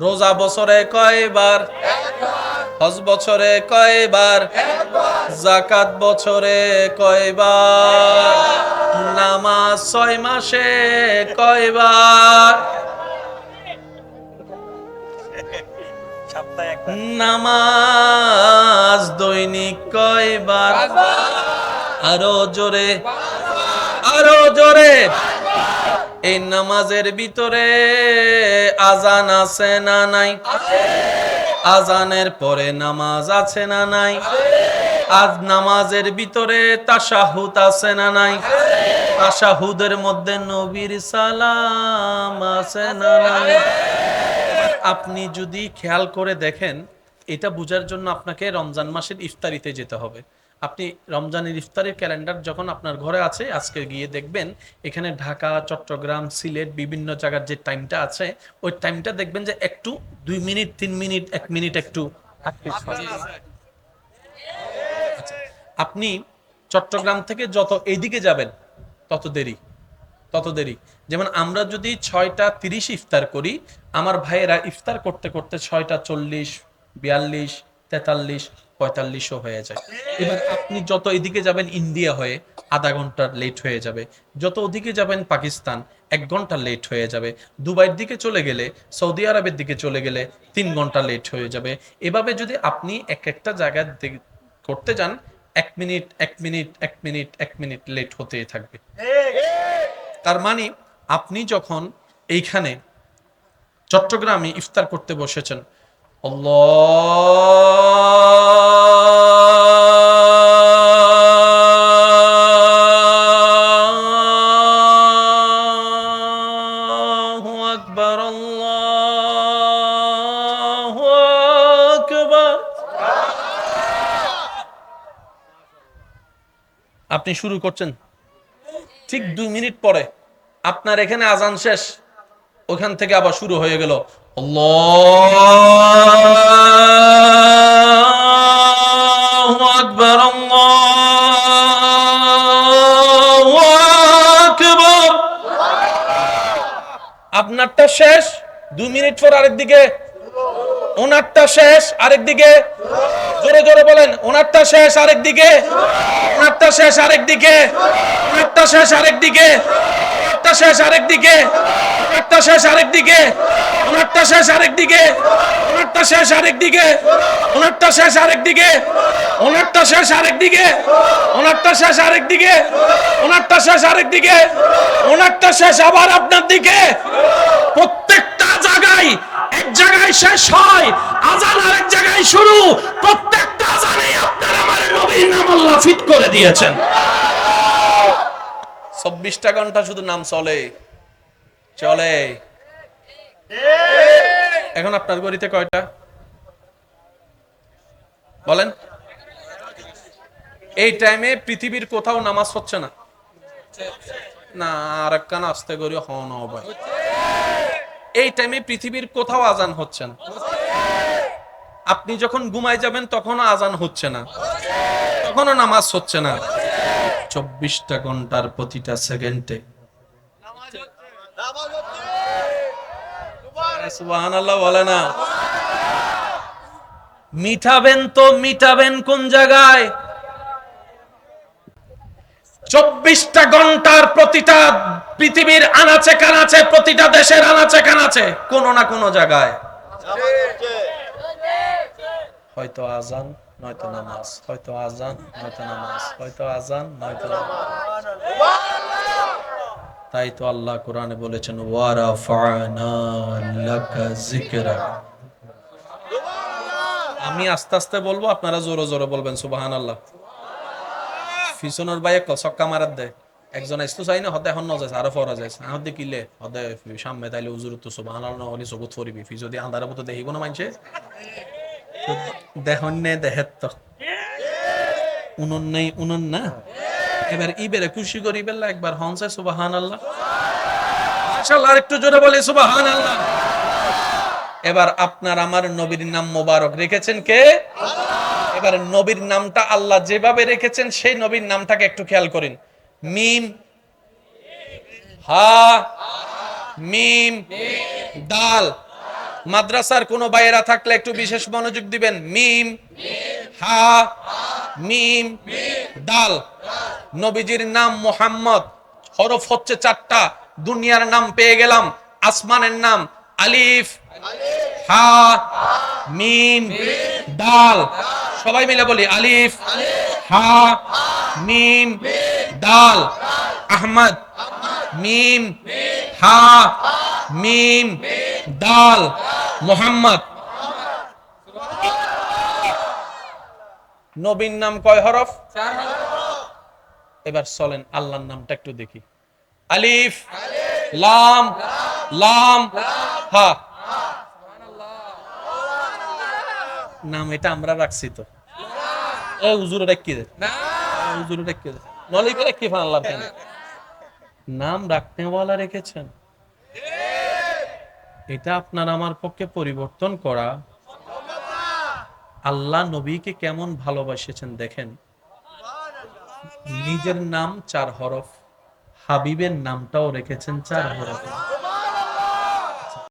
রোজা বছরে কয়বার? হজ বছরে কয়বার? জাকাত বছরে কয়বার? নামাজ ছয় মাসে কয়বার? নামাজ দৈনিক কয়বার? আরও জোরে। আরও জোরে। এই নামাজের ভিতরে আজান আছে না নাই? আজানের পরে নামাজ আছে না নাই? আজ নামাজের ভিতরে তাশাহুদ আছে না নাই? তাশাহুদের মধ্যে নবীর সালাম আছে না নাই? আপনি যদি খেয়াল করে দেখেন, এটা বোঝার জন্য আপনাকে রমজান মাসের ইফতারিতে যেতে হবে। আপনি রমজানের ইফতারের ক্যালেন্ডার যখন আপনার ঘরে আছে আজকে গিয়ে দেখবেন এখানে ঢাকা চট্টগ্রাম সিলেট বিভিন্ন জায়গার যে টাইমটা আছে ওই টাইমটা দেখবেন যে একটু দুই মিনিট তিন মিনিট এক মিনিট একটু আচ্ছা, আপনি চট্টগ্রাম থেকে যত এইদিকে যাবেন তত দেরি তত দেরি। যেমন আমরা যদি ছয়টা তিরিশ ইফতার করি আমার ভাইয়েরা ইফতার করতে করতে ছয়টা চল্লিশ বিয়াল্লিশ তেতাল্লিশ পঁয়তাল্লিশও হয়ে যায়। এবার আপনি যত এদিকে যাবেন ইন্ডিয়া হয়ে, আধা ঘণ্টা লেট হয়ে যাবে। যত ওদিকে যাবেন পাকিস্তান, এক ঘণ্টা লেট হয়ে যাবে। দুবাইয়ের দিকে চলে গেলে, সৌদি আরবের দিকে চলে গেলে তিন ঘণ্টা লেট হয়ে যাবে। এভাবে যদি আপনি এক একটা জায়গায় করতে যান, এক মিনিট এক মিনিট এক মিনিট এক মিনিট লেট হতেই থাকবে। তার মানে আপনি যখন এইখানে চট্টগ্রামে ইফতার করতে বসেছেন আকবার আকবার আপনি শুরু করছেন। ঠিক দুই মিনিট পরে। আপনার এখানে আজান শেষ। ওখান থেকে আবার শুরু হয়ে গেল। আকবার আপনারটা শেষ দুই মিনিট পর আরেক দিকে। ওনারটা শেষ, আরেক দিকে। জোরে জোরে বলেন, ওনারটা শেষ, আরেক দিকে। ওনারটা শেষ, আরেক দিকে। ওনারটা শেষ, আরেক দিকে। একটা শেষ আরেক দিকে শেষ আরেক দিকে শেষ আরেক দিকে শেষ আরেক দিকে শেষ আরেক দিকে শেষ আরেক দিকে শেষ আরেক দিকে শেষ আরেক দিকে শেষ আবার আপনার দিকে। প্রত্যেকটা জায়গায় এক জায়গায় শেষ হয়। আজান আরেক জায়গায় শুরু। প্রত্যেকটা আজানে আপনার আমার নবীর নাম আল্লাহ ফিট করে দিয়েছেন। চব্বিশটা ঘণ্টা শুধু নাম চলে। চলে। এখন আপনার গড়িতে কয়টা? বলেন। এই টাইমে পৃথিবীর কোথাও নামাজ হচ্ছে না। না, আর একখান আসতে করি হন হবে এই টাইমে পৃথিবীর কোথাও আজান হচ্ছে না। আপনি যখন ঘুমায় যাবেন, তখনও আজান হচ্ছে না। তখনও নামাজ হচ্ছে না। চব্বিশটা ঘণ্টার প্রতিটা সেকেন্ডে। বলে মিটাবেন তো মিটাবেন কোন জায়গায়? চব্বিশটা ঘণ্টার প্রতিটা পৃথিবীর আনাচে কানাচে, প্রতিটা দেশের আনাচে কানাচে, কোন না কোন জায়গায়। হয়তো আজান। নয়তো নামাজ হয়তো আজান নয়তো নামাজ হয়তো আজান নয়তো নামাজ তাই তো আল্লাহ কোরআনে বলেছেন ওয়ারাফানা লাকা যিকরা আমি আস্তে আস্তে বলব, আপনারা জোরে জোরে বলবেন, সুবহানাল্লাহ। ফিসনের বাইয়ে সক্কা মারাত দেয় একজন আসতো চাই না হতে এখন নজায় আরও ফরা যায় হতে কিলে হতে সামনে তাইলে উজুর তো সুবহানাল্লাহ অনি সবুত ফরিবি। ফি যদি আন্ধারে মতো দেখি কোনো মানছে উনন নেই, উনন না। এবার ইবেরে খুশি করি বেলা একবার সুবাহান আল্লাহ একটু জোরে বলে সুবাহান আল্লাহ এবার আপনার আমার নবীর নাম মোবারক রেখেছেন কে? এবার নবীর নামটা আল্লাহ যেভাবে রেখেছেন, সেই নবীর নামটাকে একটু খেয়াল করেন। মিম, হা, মিম দাল মাদ্রাসার কোনো বাইরা থাকলে একটু বিশেষ মনোযোগ দিবেন। মিম, হা, মিম, দাল। নবীজির নাম মোহাম্মদ। হরফ হচ্ছে চারটা। দুনিয়ার নাম পেয়ে গেলাম। আসমানের নাম আলিফ, হা, মিম, দাল। সবাই মিলে বলি আলিফ, হা, মিম, দাল। আহমদ, মিম, হা, মিম দাল, মোহাম্মদ। নবীন নাম কয় হরফ? এবার চলেন আল্লাহর নামটা একটু দেখি। আলিফ, লাম লাম, হা। নাম এটা আমরা রাখছি তো। নাম রাখনেওয়ালা রেখেছেন। এটা আপনার আমার পক্ষে পরিবর্তন করা। আল্লাহ নবীকে কেমন ভালোবাসেছেন দেখেন। নিজের নাম চার হরফ, হাবিবের নামটাও রেখেছেন চার হরফ।